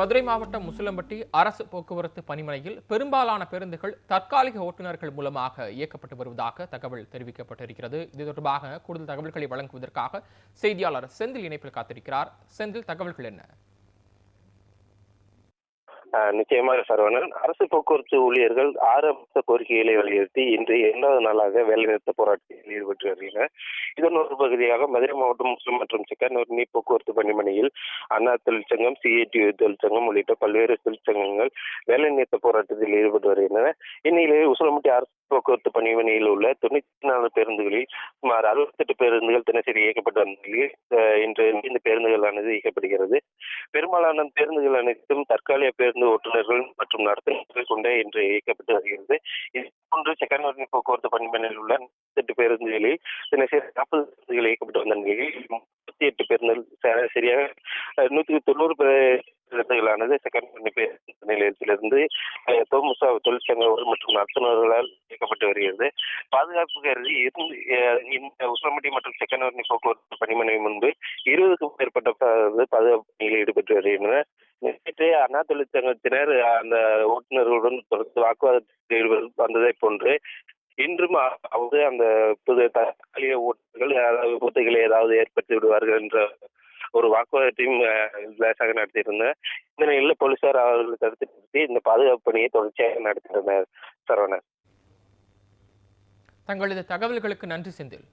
மதுரை மாவட்டம் முசிலம்பட்டி அரசு போக்குவரத்து பணிமனையில் பெரும்பாலான பேருந்துகள் தற்காலிக ஓட்டுநர்கள் மூலமாக இயக்கப்பட்டு வருவதாக தகவல் தெரிவிக்கப்பட்டிருக்கிறது. இது தொடர்பாக கூடுதல் தகவல்களை வழங்குவதற்காக செய்தியாளர் செந்தில் இணைப்பில் காத்திருக்கிறார். செந்தில் தகவல்கள் என்ன? நிச்சயமாக சரவணன் அரசு போக்குவரத்து ஊழியர்கள் ஆறு அம்ச கோரிக்கைகளை வலியுறுத்தி இன்று இரண்டாவது நாளாக வேலைநிறுத்த போராட்டத்தில் ஈடுபட்டு வருகின்றனர் இதன் ஒரு பகுதியாக மதுரை மாவட்டம் முஸ்லிம் மற்றும் நீர் போக்குவரத்து பணிமனையில் அண்ணா தொழிற்சங்கம் சிஐடி தொழிற்சங்கம் உள்ளிட்ட பல்வேறு தொழிற்சங்கங்கள் வேலைநிறுத்த போராட்டத்தில் ஈடுபட்டு வருகின்றன. இந்நிலையில் உசிலம்பட்டி அரசு போக்குவரத்து பணிமனையில் உள்ள தொண்ணூத்தி நாலு பேருந்துகளில் சுமார் அறுபத்தெட்டு பேருந்துகள் தினசரி இயக்கப்பட்டு வந்த நிலையில் இன்று இந்த பேருந்துகளானது இயக்கப்படுகிறது. பெரும்பாலான பேருந்துகள் அனைத்தும் தற்காலிக பேருந்து ஓட்டுநர்கள் மற்றும் நடத்துனர்கள் கொண்டே இன்று இயக்கப்பட்டு வருகிறது. இது போன்று செகண்ட் போக்குவரத்து பணிமனையில் உள்ள எட்டு பேருந்துகளில் தினசரி நாற்பது பேருந்துகள் இயக்கப்பட்டு வந்த நிலையில் முப்பத்தி எட்டு பேருந்துகள் சரியாக நூற்றி தொண்ணூறு பே- பேருந்துகளானது செகண்ட் பேருந்து நிலையத்திலிருந்து தோமுசா தொழிற்சங்கங்கள் மற்றும் நடத்துனர்களால் இயக்கப்பட்டு வருகிறது. பாதுகாப்பு கருதி இந்த உசிலம்பட்டி மற்றும் செக்கனூர்னி போக்குவரத்து பணிமனை முன்பு இருபதுக்கும் மேற்பட்ட பணியில் வருகின்றனர் நேற்று அண்ணா தொழிற்சங்கத்தினர் அந்த ஓட்டுநர்களுடன் தொடர்ந்து வாக்குவாதத்தில் வந்ததை போன்று இன்றும் அ- அதாவது அந்த புது தற்காலிக ஓட்டுநர்கள் அதாவது விபத்துகளை ஏதாவது ஏற்படுத்தி விடுவார்கள் என்ற ஒரு வாக்குவாதத்தையும் லேசாக நடத்தியிருந்தேன் இந்த நிலையில் போலீசார் அவர்களை தடுத்து நிறுத்தி இந்த பாதுகாப்பு பணியை தொடர்ச்சியாக நடத்தியிருந்தார் சரவணன். தங்களது தகவல்களுக்கு நன்றி செந்தில்.